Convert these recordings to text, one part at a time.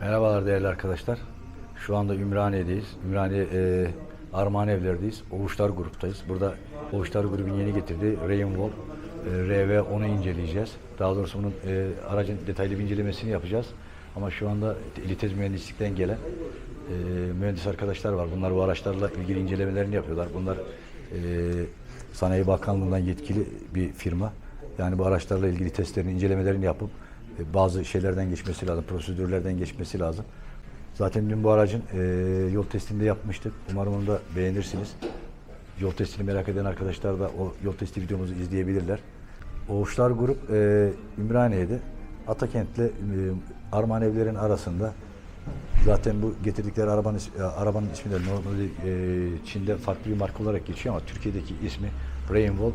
Merhabalar değerli arkadaşlar. Şu anda Ümraniye'deyiz. Ümraniye e, Armağan Evler'deyiz. Oğuşlar gruptayız. Burada Oğuşlar grubun yeni getirdiği Rainwall e, RV10'u inceleyeceğiz. Daha doğrusu bunun e, aracın detaylı bir incelemesini yapacağız. Ama şu anda İLİTEZ mühendislikten gelen e, mühendis arkadaşlar var. Bunlar bu araçlarla ilgili incelemelerini yapıyorlar. Bunlar e, Sanayi Bakanlığı'ndan yetkili bir firma. Yani bu araçlarla ilgili testlerini, incelemelerini yapıp bazı şeylerden geçmesi lazım, prosedürlerden geçmesi lazım. Zaten dün bu aracın e, yol testini de yapmıştık. Umarım onu da beğenirsiniz. Yol testini merak eden arkadaşlar da o yol testi videomuzu izleyebilirler. Oğuşlar Grup e, Ümraniye'de Atakent'le e, Armağan Evler'in arasında Zaten bu getirdikleri arabanın, e, arabanın ismi de normalde e, Çin'de farklı bir marka olarak geçiyor ama Türkiye'deki ismi Rainwall.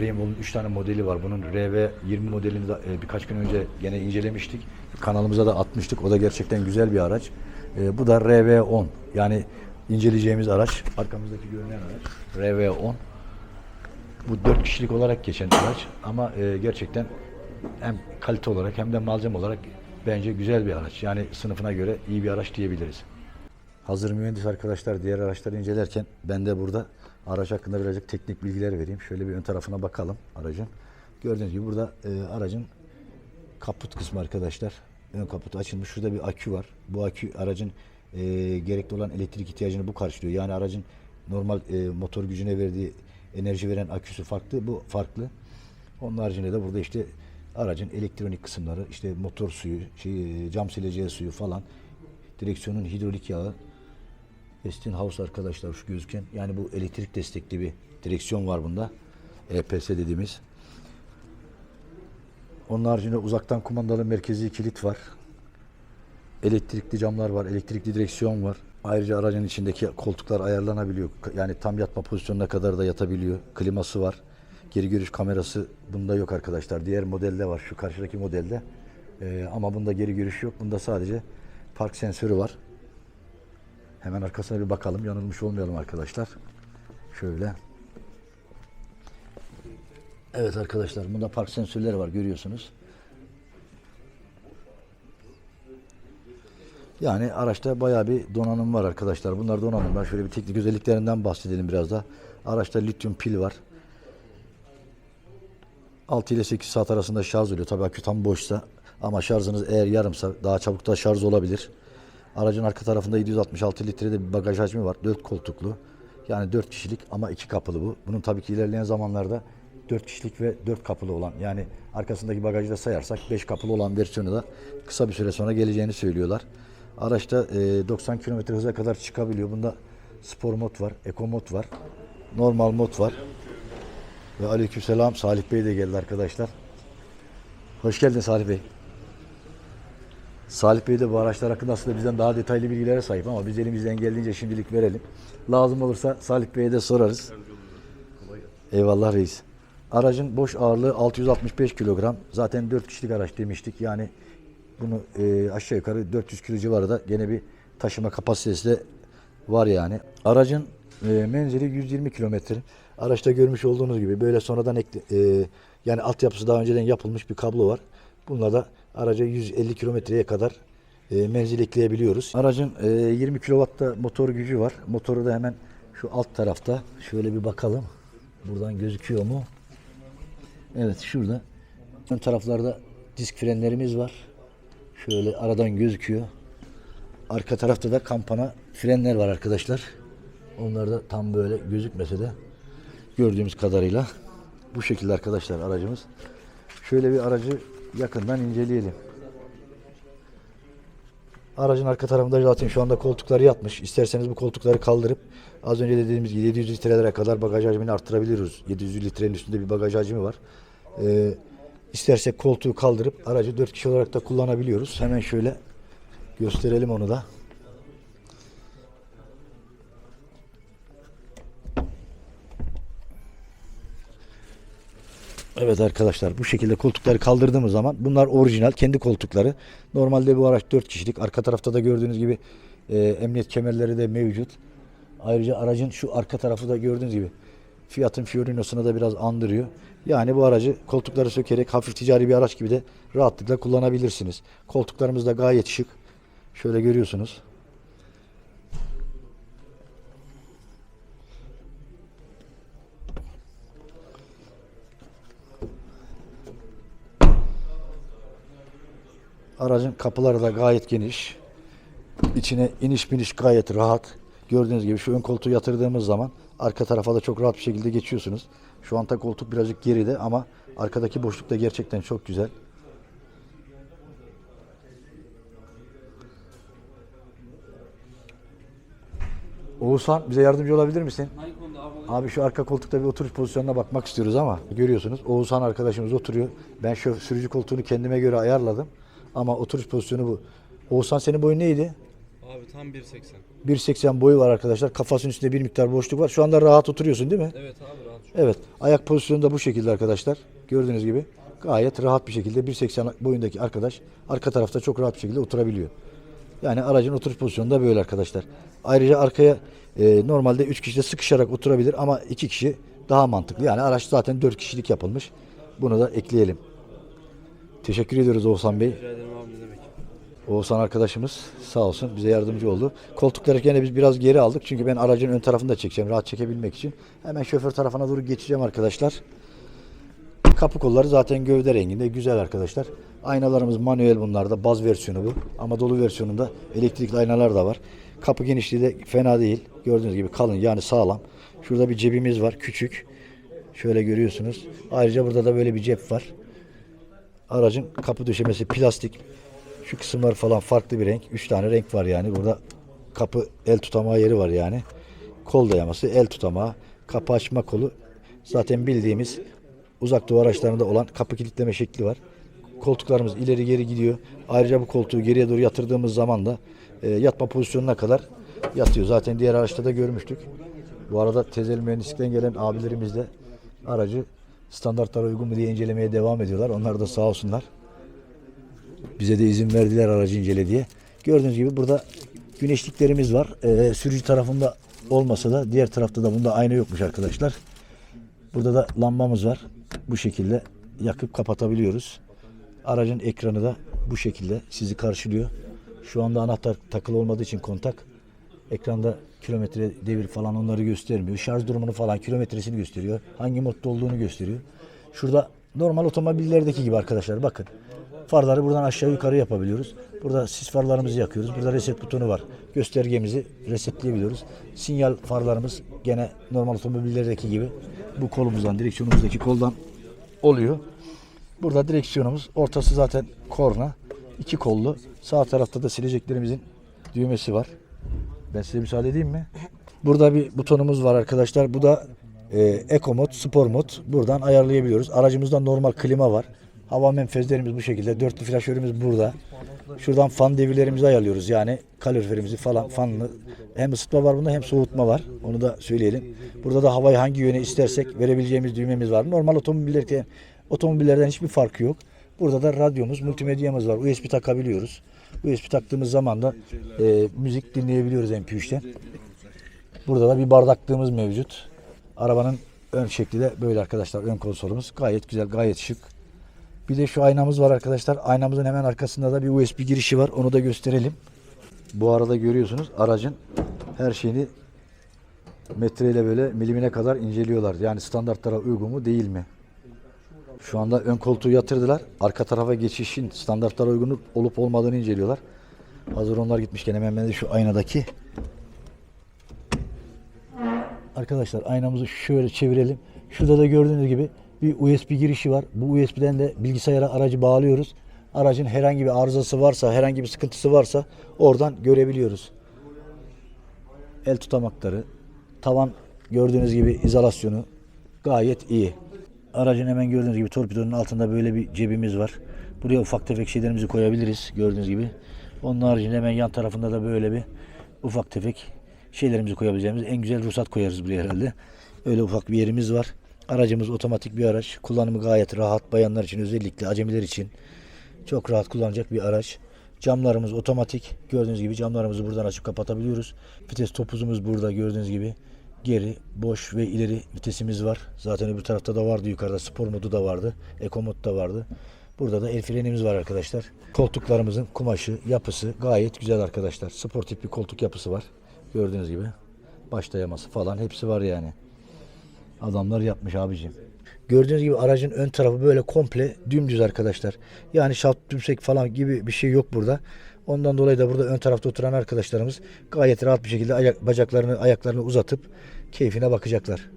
Rainwall'un 3 tane modeli var. Bunun RV20 modelini de e, birkaç gün önce gene incelemiştik. Kanalımıza da atmıştık. O da gerçekten güzel bir araç. E, bu da RV10. Yani inceleyeceğimiz araç. Arkamızdaki görünen araç. RV10. Bu 4 kişilik olarak geçen araç ama e, gerçekten hem kalite olarak hem de malzeme olarak bence güzel bir araç. Yani sınıfına göre iyi bir araç diyebiliriz. Hazır mühendis arkadaşlar diğer araçları incelerken ben de burada araç hakkında birazcık teknik bilgiler vereyim. Şöyle bir ön tarafına bakalım aracın. Gördüğünüz gibi burada e, aracın kaput kısmı arkadaşlar. Ön kaputu açılmış. Şurada bir akü var. Bu akü aracın e, gerekli olan elektrik ihtiyacını bu karşılıyor. Yani aracın normal e, motor gücüne verdiği enerji veren aküsü farklı. Bu farklı. Onun haricinde de burada işte aracın elektronik kısımları, işte motor suyu, şey, e, cam sileceği suyu falan, direksiyonun hidrolik yağı, Westinghouse arkadaşlar şu gözüken yani bu elektrik destekli bir direksiyon var bunda. EPS dediğimiz. Onun haricinde uzaktan kumandalı merkezi kilit var. Elektrikli camlar var, elektrikli direksiyon var. Ayrıca aracın içindeki koltuklar ayarlanabiliyor. Yani tam yatma pozisyonuna kadar da yatabiliyor. Kliması var. Geri görüş kamerası bunda yok arkadaşlar. Diğer modelde var şu karşıdaki modelde. Ee, ama bunda geri görüş yok. Bunda sadece park sensörü var. Hemen arkasına bir bakalım. Yanılmış olmayalım arkadaşlar. Şöyle. Evet arkadaşlar bunda park sensörleri var görüyorsunuz. Yani araçta bayağı bir donanım var arkadaşlar. Bunlar donanımlar. Şöyle bir teknik özelliklerinden bahsedelim biraz da. Araçta lityum pil var. 6 ile 8 saat arasında şarj oluyor. Tabii akü tam boşsa ama şarjınız eğer yarımsa daha çabuk da şarj olabilir. Aracın arka tarafında 766 litrede bir bagaj hacmi var. 4 koltuklu. Yani 4 kişilik ama 2 kapılı bu. Bunun tabii ki ilerleyen zamanlarda 4 kişilik ve 4 kapılı olan yani arkasındaki bagajı da sayarsak 5 kapılı olan versiyonu da kısa bir süre sonra geleceğini söylüyorlar. Araçta e, 90 km hıza kadar çıkabiliyor. Bunda spor mod var, eko mod var, normal mod var. Ve aleykümselam Salih Bey de geldi arkadaşlar. Hoş geldin Salih Bey. Salih Bey de bu araçlar hakkında aslında bizden daha detaylı bilgilere sahip ama biz elimizden geldiğince şimdilik verelim. Lazım olursa Salih Bey'e de sorarız. Eyvallah reis. Aracın boş ağırlığı 665 kilogram. Zaten 4 kişilik araç demiştik. Yani bunu e, aşağı yukarı 400 kilo civarında gene bir taşıma kapasitesi de var yani. Aracın e, menzili 120 kilometre. Araçta görmüş olduğunuz gibi böyle sonradan ekle, e, yani altyapısı daha önceden yapılmış bir kablo var. Bununla da araca 150 kilometreye kadar e, menzil ekleyebiliyoruz. Aracın e, 20 kW'da motor gücü var. Motoru da hemen şu alt tarafta. Şöyle bir bakalım. Buradan gözüküyor mu? Evet şurada. Ön taraflarda disk frenlerimiz var. Şöyle aradan gözüküyor. Arka tarafta da kampana frenler var arkadaşlar. Onlar da tam böyle gözükmese de gördüğümüz kadarıyla bu şekilde arkadaşlar aracımız. Şöyle bir aracı yakından inceleyelim. Aracın arka tarafında zaten şu anda koltukları yatmış. İsterseniz bu koltukları kaldırıp az önce dediğimiz gibi 700 litrelere kadar bagaj hacmini arttırabiliyoruz. 700 litrenin üstünde bir bagaj hacmi var. Ee, istersek koltuğu kaldırıp aracı 4 kişi olarak da kullanabiliyoruz. Hemen şöyle gösterelim onu da. Evet arkadaşlar bu şekilde koltukları kaldırdığımız zaman bunlar orijinal kendi koltukları. Normalde bu araç 4 kişilik. Arka tarafta da gördüğünüz gibi e, emniyet kemerleri de mevcut. Ayrıca aracın şu arka tarafı da gördüğünüz gibi Fiat'ın Fiorino'sunu da biraz andırıyor. Yani bu aracı koltukları sökerek hafif ticari bir araç gibi de rahatlıkla kullanabilirsiniz. Koltuklarımız da gayet şık. Şöyle görüyorsunuz. Aracın kapıları da gayet geniş. İçine iniş biniş gayet rahat. Gördüğünüz gibi şu ön koltuğu yatırdığımız zaman arka tarafa da çok rahat bir şekilde geçiyorsunuz. Şu anda koltuk birazcık geride ama arkadaki boşluk da gerçekten çok güzel. Oğuzhan bize yardımcı olabilir misin? Abi şu arka koltukta bir oturuş pozisyonuna bakmak istiyoruz ama görüyorsunuz Oğuzhan arkadaşımız oturuyor. Ben şu sürücü koltuğunu kendime göre ayarladım. Ama oturuş pozisyonu bu. Oğuzhan senin boyun neydi? Abi tam 1.80. 1.80 boyu var arkadaşlar. Kafasının üstünde bir miktar boşluk var. Şu anda rahat oturuyorsun değil mi? Evet abi rahat. Evet. Ayak pozisyonu da bu şekilde arkadaşlar. Gördüğünüz gibi gayet rahat bir şekilde 1.80 boyundaki arkadaş arka tarafta çok rahat bir şekilde oturabiliyor. Yani aracın oturuş pozisyonu da böyle arkadaşlar. Ayrıca arkaya e, normalde 3 kişi de sıkışarak oturabilir ama 2 kişi daha mantıklı. Yani araç zaten 4 kişilik yapılmış. Bunu da ekleyelim. Teşekkür ediyoruz Oğuzhan Bey. Rica ederim abi ne demek. Oğuzhan arkadaşımız sağ olsun bize yardımcı oldu. Koltukları gene biz biraz geri aldık. Çünkü ben aracın ön tarafını da çekeceğim rahat çekebilmek için. Hemen şoför tarafına doğru geçeceğim arkadaşlar. Kapı kolları zaten gövde renginde güzel arkadaşlar. Aynalarımız manuel bunlarda. Baz versiyonu bu. Ama dolu versiyonunda elektrikli aynalar da var. Kapı genişliği de fena değil. Gördüğünüz gibi kalın yani sağlam. Şurada bir cebimiz var küçük. Şöyle görüyorsunuz. Ayrıca burada da böyle bir cep var. Aracın kapı döşemesi plastik. Şu kısımlar falan farklı bir renk. Üç tane renk var yani. Burada kapı el tutamağı yeri var yani. Kol dayaması, el tutamağı, kapı açma kolu. Zaten bildiğimiz uzak doğu araçlarında olan kapı kilitleme şekli var. Koltuklarımız ileri geri gidiyor. Ayrıca bu koltuğu geriye doğru yatırdığımız zaman da e, yatma pozisyonuna kadar yatıyor. Zaten diğer araçta da görmüştük. Bu arada tezeli mühendislikten gelen abilerimiz de aracı standartlara uygun mu diye incelemeye devam ediyorlar. Onlar da sağ olsunlar. Bize de izin verdiler aracı incele diye. Gördüğünüz gibi burada güneşliklerimiz var. Ee, sürücü tarafında olmasa da diğer tarafta da bunda ayna yokmuş arkadaşlar. Burada da lambamız var. Bu şekilde yakıp kapatabiliyoruz. Aracın ekranı da bu şekilde sizi karşılıyor. Şu anda anahtar takılı olmadığı için kontak. Ekranda kilometre devir falan onları göstermiyor. Şarj durumunu falan kilometresini gösteriyor. Hangi modda olduğunu gösteriyor. Şurada normal otomobillerdeki gibi arkadaşlar bakın. Farları buradan aşağı yukarı yapabiliyoruz. Burada sis farlarımızı yakıyoruz. Burada reset butonu var. Göstergemizi resetleyebiliyoruz. Sinyal farlarımız gene normal otomobillerdeki gibi bu kolumuzdan, direksiyonumuzdaki koldan oluyor. Burada direksiyonumuz, ortası zaten korna. iki kollu. Sağ tarafta da sileceklerimizin düğmesi var. Ben size müsaade edeyim mi? Burada bir butonumuz var arkadaşlar. Bu da e, Eco mod, Spor mod. Buradan ayarlayabiliyoruz. Aracımızda normal klima var. Hava menfezlerimiz bu şekilde. Dörtlü flaşörümüz burada. Şuradan fan devirlerimizi ayarlıyoruz. Yani kaloriferimizi falan fanlı. Hem ısıtma var bunda hem soğutma var. Onu da söyleyelim. Burada da havayı hangi yöne istersek verebileceğimiz düğmemiz var. Normal otomobillerde otomobillerden hiçbir farkı yok. Burada da radyomuz, multimedyamız var. USB takabiliyoruz. USB taktığımız zaman da e, müzik dinleyebiliyoruz MP3'ten. Burada da bir bardaklığımız mevcut. Arabanın ön şekli de böyle arkadaşlar. Ön konsolumuz gayet güzel, gayet şık. Bir de şu aynamız var arkadaşlar. Aynamızın hemen arkasında da bir USB girişi var. Onu da gösterelim. Bu arada görüyorsunuz aracın her şeyini metreyle böyle milimine kadar inceliyorlar. Yani standartlara uygun mu değil mi? Şu anda ön koltuğu yatırdılar. Arka tarafa geçişin standartlara uygun olup olmadığını inceliyorlar. Hazır onlar gitmişken hemen ben de şu aynadaki Arkadaşlar aynamızı şöyle çevirelim. Şurada da gördüğünüz gibi bir USB girişi var. Bu USB'den de bilgisayara aracı bağlıyoruz. Aracın herhangi bir arızası varsa, herhangi bir sıkıntısı varsa oradan görebiliyoruz. El tutamakları, tavan gördüğünüz gibi izolasyonu gayet iyi. Aracın hemen gördüğünüz gibi torpidonun altında böyle bir cebimiz var. Buraya ufak tefek şeylerimizi koyabiliriz gördüğünüz gibi. Onun haricinde hemen yan tarafında da böyle bir ufak tefek şeylerimizi koyabileceğimiz en güzel ruhsat koyarız buraya herhalde. Öyle ufak bir yerimiz var. Aracımız otomatik bir araç. Kullanımı gayet rahat. Bayanlar için özellikle acemiler için çok rahat kullanacak bir araç. Camlarımız otomatik. Gördüğünüz gibi camlarımızı buradan açıp kapatabiliyoruz. Vites topuzumuz burada gördüğünüz gibi. Geri, boş ve ileri vitesimiz var. Zaten öbür tarafta da vardı yukarıda. Spor modu da vardı. Eco mod da vardı. Burada da el frenimiz var arkadaşlar. Koltuklarımızın kumaşı, yapısı gayet güzel arkadaşlar. Sportif bir koltuk yapısı var. Gördüğünüz gibi. Baş dayaması falan hepsi var yani. Adamlar yapmış abicim. Gördüğünüz gibi aracın ön tarafı böyle komple dümdüz arkadaşlar. Yani şaft tümsek falan gibi bir şey yok burada. Ondan dolayı da burada ön tarafta oturan arkadaşlarımız gayet rahat bir şekilde ayak, bacaklarını ayaklarını uzatıp keyfine bakacaklar.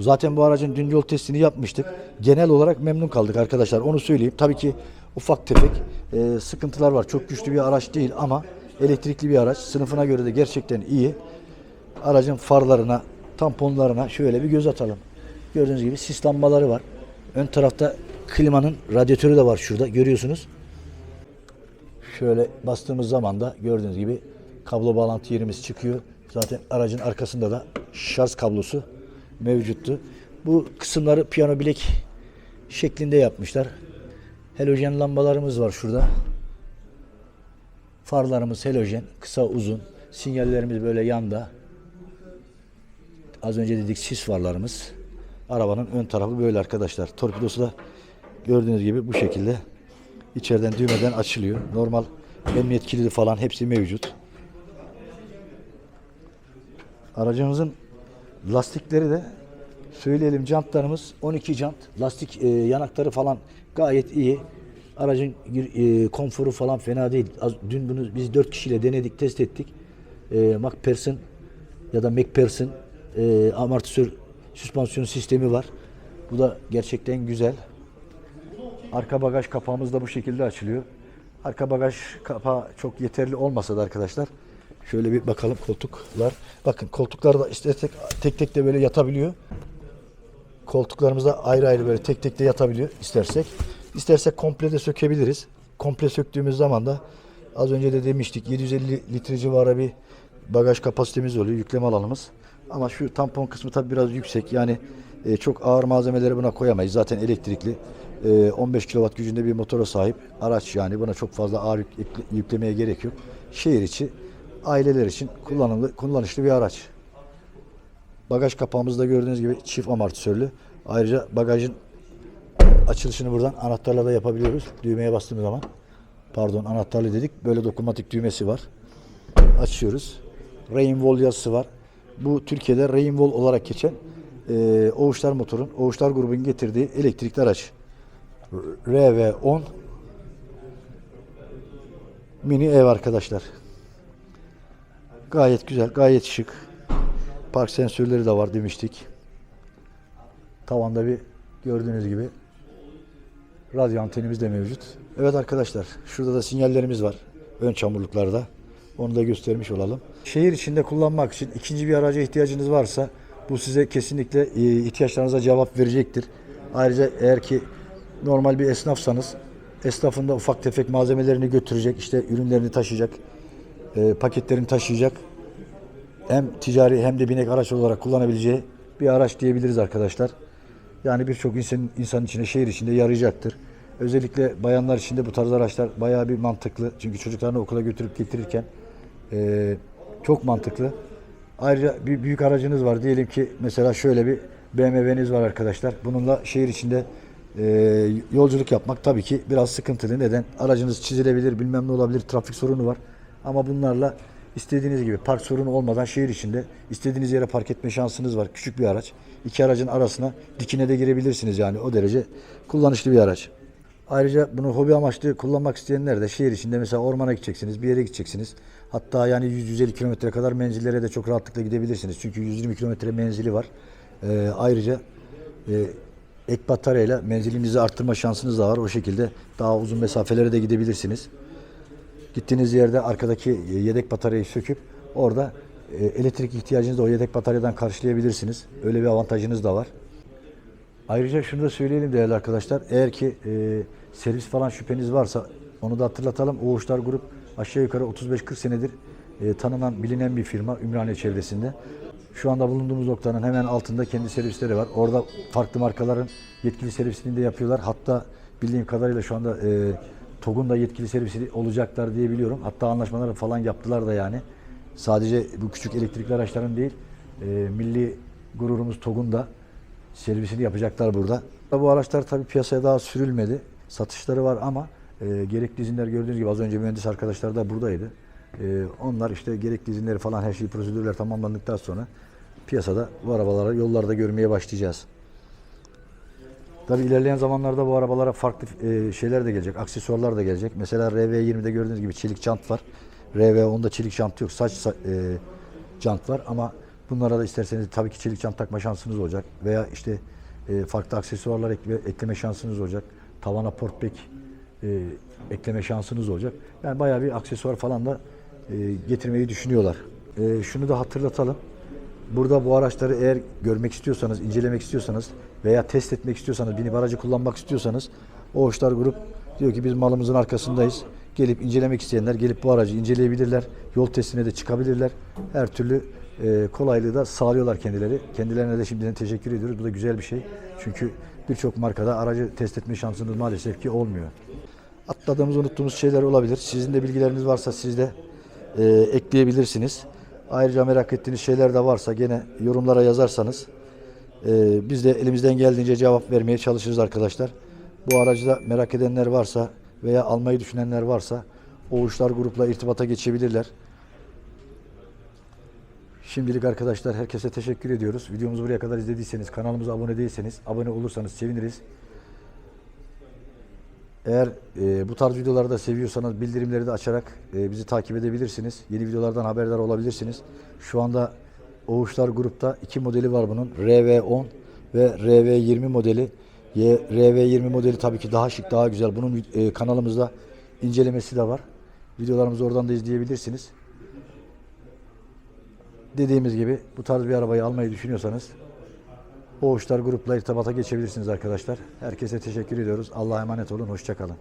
Zaten bu aracın dün yol testini yapmıştık. Genel olarak memnun kaldık arkadaşlar. Onu söyleyeyim. Tabii ki ufak tefek e, sıkıntılar var. Çok güçlü bir araç değil ama elektrikli bir araç. Sınıfına göre de gerçekten iyi. Aracın farlarına, tamponlarına şöyle bir göz atalım. Gördüğünüz gibi sis lambaları var. Ön tarafta klimanın radyatörü de var şurada. Görüyorsunuz. Şöyle bastığımız zaman da gördüğünüz gibi kablo bağlantı yerimiz çıkıyor. Zaten aracın arkasında da şarj kablosu mevcuttu. Bu kısımları piyano bilek şeklinde yapmışlar. Halojen lambalarımız var şurada. Farlarımız halojen, kısa uzun. Sinyallerimiz böyle yanda. Az önce dedik sis farlarımız. Arabanın ön tarafı böyle arkadaşlar. Torpidosu da gördüğünüz gibi bu şekilde içeriden düğmeden açılıyor. Normal emniyet kilidi falan hepsi mevcut. Aracımızın lastikleri de söyleyelim jantlarımız 12 jant. Lastik e, yanakları falan gayet iyi. Aracın e, konforu falan fena değil. Az, dün bunu biz 4 kişiyle denedik, test ettik. E, MacPherson ya da MacPherson e, amortisör süspansiyon sistemi var. Bu da gerçekten güzel. Arka bagaj kapağımız da bu şekilde açılıyor. Arka bagaj kapağı çok yeterli olmasa da arkadaşlar şöyle bir bakalım koltuklar. Bakın koltuklar da istersek tek tek de böyle yatabiliyor. Koltuklarımız da ayrı ayrı böyle tek tek de yatabiliyor istersek. İstersek komple de sökebiliriz. Komple söktüğümüz zaman da az önce de demiştik 750 litre civarı bir bagaj kapasitemiz oluyor yükleme alanımız. Ama şu tampon kısmı tabii biraz yüksek. Yani e, çok ağır malzemeleri buna koyamayız. Zaten elektrikli. E, 15 kW gücünde bir motora sahip araç yani. Buna çok fazla ağır yük- yükle- yüklemeye gerek yok. Şehir içi aileler için kullanımlı, kullanışlı bir araç. Bagaj kapağımızda gördüğünüz gibi çift amortisörlü. Ayrıca bagajın açılışını buradan anahtarla da yapabiliyoruz. Düğmeye bastığımız zaman. Pardon anahtarlı dedik. Böyle dokunmatik düğmesi var. Açıyoruz. Rainwall yazısı var. Bu Türkiye'de Rainwall olarak geçen e, Oğuşlar motorun, Oğuşlar grubunun getirdiği elektrikli araç. RV10 mini ev arkadaşlar. Gayet güzel, gayet şık. Park sensörleri de var demiştik. Tavanda bir gördüğünüz gibi radyo antenimiz de mevcut. Evet arkadaşlar, şurada da sinyallerimiz var. Ön çamurluklarda. Onu da göstermiş olalım. Şehir içinde kullanmak için ikinci bir araca ihtiyacınız varsa bu size kesinlikle e, ihtiyaçlarınıza cevap verecektir. Ayrıca eğer ki normal bir esnafsanız esnafın da ufak tefek malzemelerini götürecek, işte ürünlerini taşıyacak, e, paketlerini taşıyacak hem ticari hem de binek araç olarak kullanabileceği bir araç diyebiliriz arkadaşlar. Yani birçok insan, insan içinde, şehir içinde yarayacaktır. Özellikle bayanlar için de bu tarz araçlar bayağı bir mantıklı. Çünkü çocuklarını okula götürüp getirirken eee, çok mantıklı. Ayrıca bir büyük aracınız var. Diyelim ki mesela şöyle bir BMW'niz var arkadaşlar. Bununla şehir içinde eee, yolculuk yapmak tabii ki biraz sıkıntılı. Neden? Aracınız çizilebilir, bilmem ne olabilir, trafik sorunu var. Ama bunlarla istediğiniz gibi park sorunu olmadan şehir içinde istediğiniz yere park etme şansınız var. Küçük bir araç. İki aracın arasına dikine de girebilirsiniz yani o derece kullanışlı bir araç. Ayrıca bunu hobi amaçlı kullanmak isteyenler de şehir içinde mesela ormana gideceksiniz, bir yere gideceksiniz. Hatta yani 100-150 kilometre kadar menzillere de çok rahatlıkla gidebilirsiniz. Çünkü 120 kilometre menzili var. Ee, ayrıca e, ek bataryayla menzilinizi arttırma şansınız da var. O şekilde daha uzun mesafelere de gidebilirsiniz. Gittiğiniz yerde arkadaki e, yedek bataryayı söküp orada e, elektrik ihtiyacınızı da o yedek bataryadan karşılayabilirsiniz. Öyle bir avantajınız da var. Ayrıca şunu da söyleyelim değerli arkadaşlar. Eğer ki e, servis falan şüpheniz varsa onu da hatırlatalım. Oğuşlar Grup aşağı yukarı 35-40 senedir e, tanınan, bilinen bir firma Ümraniye çevresinde. Şu anda bulunduğumuz noktanın hemen altında kendi servisleri var. Orada farklı markaların yetkili servisini de yapıyorlar. Hatta bildiğim kadarıyla şu anda e, TOG'un da yetkili servisi olacaklar diye biliyorum. Hatta anlaşmaları falan yaptılar da yani. Sadece bu küçük elektrikli araçların değil, e, milli gururumuz TOG'un da servisini yapacaklar burada. Bu araçlar tabii piyasaya daha sürülmedi. satışları var ama e, gerekli izinler gördüğünüz gibi az önce mühendis arkadaşlar da buradaydı. E, onlar işte gerekli izinleri falan her şey prosedürler tamamlandıktan sonra piyasada bu arabaları yollarda görmeye başlayacağız. Tabii ilerleyen zamanlarda bu arabalara farklı e, şeyler de gelecek, aksesuarlar da gelecek. Mesela RV20'de gördüğünüz gibi çelik jant var. RV10'da çelik jant yok, saç sa- e, jant var ama bunlara da isterseniz tabii ki çelik jant takma şansınız olacak. Veya işte e, farklı aksesuarlar ekle- ekleme şansınız olacak. Tavana portback e, ekleme şansınız olacak. Yani bayağı bir aksesuar falan da e, getirmeyi düşünüyorlar. E, şunu da hatırlatalım. Burada bu araçları eğer görmek istiyorsanız, incelemek istiyorsanız veya test etmek istiyorsanız, binip aracı kullanmak istiyorsanız Oğuşlar Grup diyor ki biz malımızın arkasındayız. Gelip incelemek isteyenler gelip bu aracı inceleyebilirler. Yol testine de çıkabilirler. Her türlü e, kolaylığı da sağlıyorlar kendileri. Kendilerine de şimdiden teşekkür ediyoruz. Bu da güzel bir şey. Çünkü birçok markada aracı test etme şansınız maalesef ki olmuyor. Atladığımız, unuttuğumuz şeyler olabilir. Sizin de bilgileriniz varsa siz de e, ekleyebilirsiniz. Ayrıca merak ettiğiniz şeyler de varsa gene yorumlara yazarsanız e, biz de elimizden geldiğince cevap vermeye çalışırız arkadaşlar. Bu aracı da merak edenler varsa veya almayı düşünenler varsa Oğuşlar grupla irtibata geçebilirler. Şimdilik arkadaşlar herkese teşekkür ediyoruz. Videomuzu buraya kadar izlediyseniz, kanalımıza abone değilseniz abone olursanız seviniriz. Eğer e, bu tarz videoları da seviyorsanız bildirimleri de açarak e, bizi takip edebilirsiniz. Yeni videolardan haberdar olabilirsiniz. Şu anda Oğuşlar grupta iki modeli var bunun. RV10 ve RV20 modeli. Ye- RV20 modeli tabii ki daha şık, daha güzel. Bunun e, kanalımızda incelemesi de var. Videolarımızı oradan da izleyebilirsiniz. Dediğimiz gibi bu tarz bir arabayı almayı düşünüyorsanız Oğuşlar grupla irtibata geçebilirsiniz arkadaşlar. Herkese teşekkür ediyoruz. Allah'a emanet olun. Hoşçakalın.